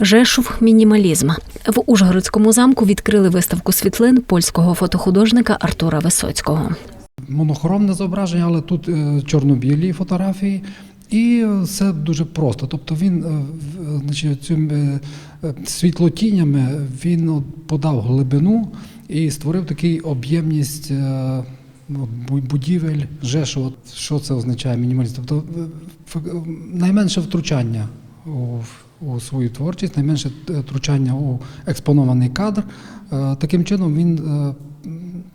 Жешув мінімалізм в Ужгородському замку відкрили виставку світлин польського фотохудожника Артура Висоцького. монохромне зображення, але тут е, чорно-білі фотографії. І все дуже просто. Тобто він е, значить, цим е, е, світлотінями він подав глибину і створив такий об'ємність е, бу- будівель, жешу. От Що це означає мінімаліст? Тобто е, найменше втручання у, свою творчість, найменше е, втручання у експонований кадр. Е, Таким чином він е,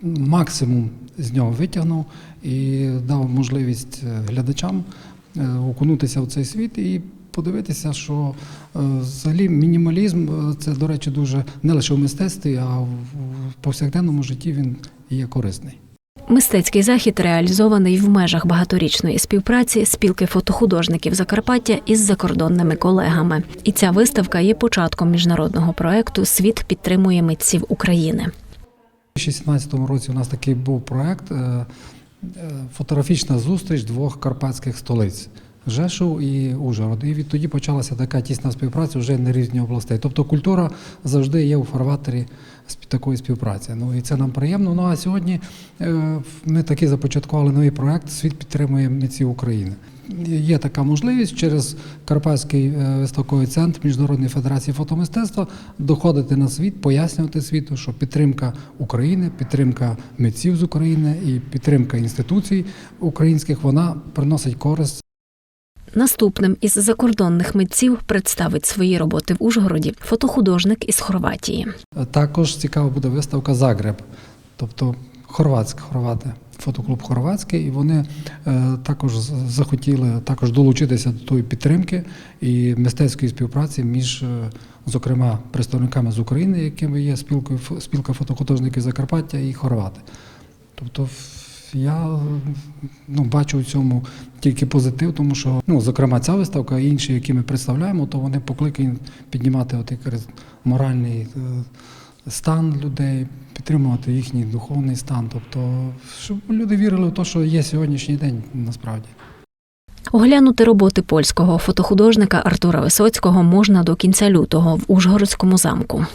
максимум з нього витягнув і дав можливість глядачам окунутися в цей світ і подивитися, що взагалі мінімалізм це, до речі, дуже не лише в мистецтві, а в повсякденному житті він є корисний. Мистецький захід реалізований в межах багаторічної співпраці спілки фотохудожників Закарпаття із закордонними колегами. І ця виставка є початком міжнародного проекту Світ підтримує митців України. У 2016 році у нас такий був проект е, е, фотографічна зустріч двох карпатських столиць. Жешув і Ужгород. І відтоді почалася така тісна співпраця вже на різні областей. Тобто культура завжди є у фарватері такої співпраці. Ну і це нам приємно. Ну а сьогодні е, ми таки започаткували новий проект Світ підтримує митців України. Є така можливість через Карпатський е, виставковий центр Міжнародної федерації фотомистецтва доходити на світ, пояснювати світу, що підтримка України, підтримка митців з України і підтримка інституцій українських вона приносить користь Наступним із закордонних митців представить свої роботи в Ужгороді фотохудожник із Хорватії. Також цікава буде виставка Загреб, тобто хорватська, хорвати, фотоклуб хорватський, і вони е, також захотіли також долучитися до тої підтримки і мистецької співпраці між, е, зокрема, представниками з України, якими є спілкою спілка фотохудожників Закарпаття і хорвати. Тобто я ну, бачу в цьому тільки позитив, тому що, ну, зокрема, ця виставка і інші, які ми представляємо, то вони покликані піднімати от якраз моральний е, стан людей, підтримувати їхній духовний стан. Тобто, щоб люди вірили в те, що є сьогоднішній день насправді. Оглянути роботи польського фотохудожника Артура Висоцького можна до кінця лютого в Ужгородському замку.